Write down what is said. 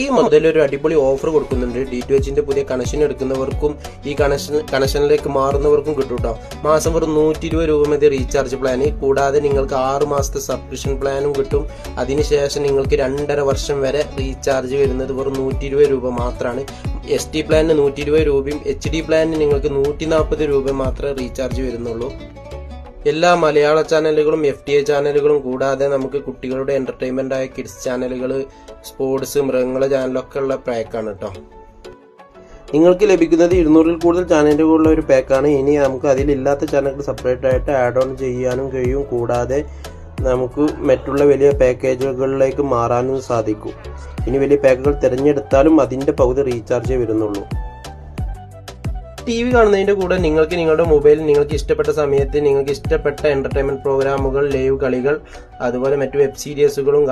ഈ മുതൽ ഒരു അടിപൊളി ഓഫർ കൊടുക്കുന്നുണ്ട്. ഡി ടു എച്ചിന്റെ പുതിയ കണക്ഷൻ എടുക്കുന്നവർക്കും ഈ കണക്ഷൻ കണക്ഷനിലേക്ക് മാറുന്നവർക്കും കിട്ടും കേട്ടോ മാസം വെറും നൂറ്റി ഇരുപത് രൂപ മതി റീചാർജ് പ്ലാന് കൂടാതെ നിങ്ങൾക്ക് ആറ് മാസത്തെ സബ്സ്ക്രിപ്ഷൻ പ്ലാനും കിട്ടും. അതിനുശേഷം നിങ്ങൾക്ക് രണ്ടര വർഷം വരെ റീചാർജ് വരുന്നത് വെറും നൂറ്റി ഇരുപത് രൂപ മാത്രമാണ് എസ് ടി പ്ലാനിന് നൂറ്റി ഇരുപത് രൂപയും എച്ച് ഡി പ്ലാനിന് നിങ്ങൾക്ക് നൂറ്റി നാൽപ്പത് രൂപ മാത്രമേ റീചാർജ് വരുന്നുള്ളൂ. എല്ലാ മലയാള ചാനലുകളും എഫ് ടി എ ചാനലുകളും കൂടാതെ നമുക്ക് കുട്ടികളുടെ എന്റർടൈൻമെന്റ് ആയ കിഡ്സ് ചാനലുകൾ സ്പോർട്സ് മൃഗങ്ങളെ ചാനലൊക്കെ ഉള്ള പാക്കാണ് കേട്ടോ നിങ്ങൾക്ക് ലഭിക്കുന്നത് ഇരുന്നൂറിൽ കൂടുതൽ ചാനലുകളുള്ള ഒരു പാക്കാണ് ഇനി നമുക്ക് അതിലില്ലാത്ത ചാനലുകൾ സെപ്പറേറ്റ് ആയിട്ട് ആഡ് ഓൺ ചെയ്യാനും കഴിയും. കൂടാതെ നമുക്ക് മറ്റുള്ള വലിയ പാക്കേജുകളിലേക്ക് മാറാനും സാധിക്കും. ഇനി വലിയ പാക്കുകൾ തിരഞ്ഞെടുത്താലും അതിന്റെ പകുതി റീചാർജ് വരുന്നുള്ളൂ. ടി വി കാണുന്നതിന്റെ കൂടെ നിങ്ങൾക്ക് നിങ്ങളുടെ മൊബൈലിൽ നിങ്ങൾക്ക് ഇഷ്ടപ്പെട്ട സമയത്ത് നിങ്ങൾക്ക് ഇഷ്ടപ്പെട്ട എന്റർടൈൻമെന്റ് പ്രോഗ്രാമുകൾ ലൈവ് കളികൾ അതുപോലെ മറ്റു വെബ് സീരീസുകളും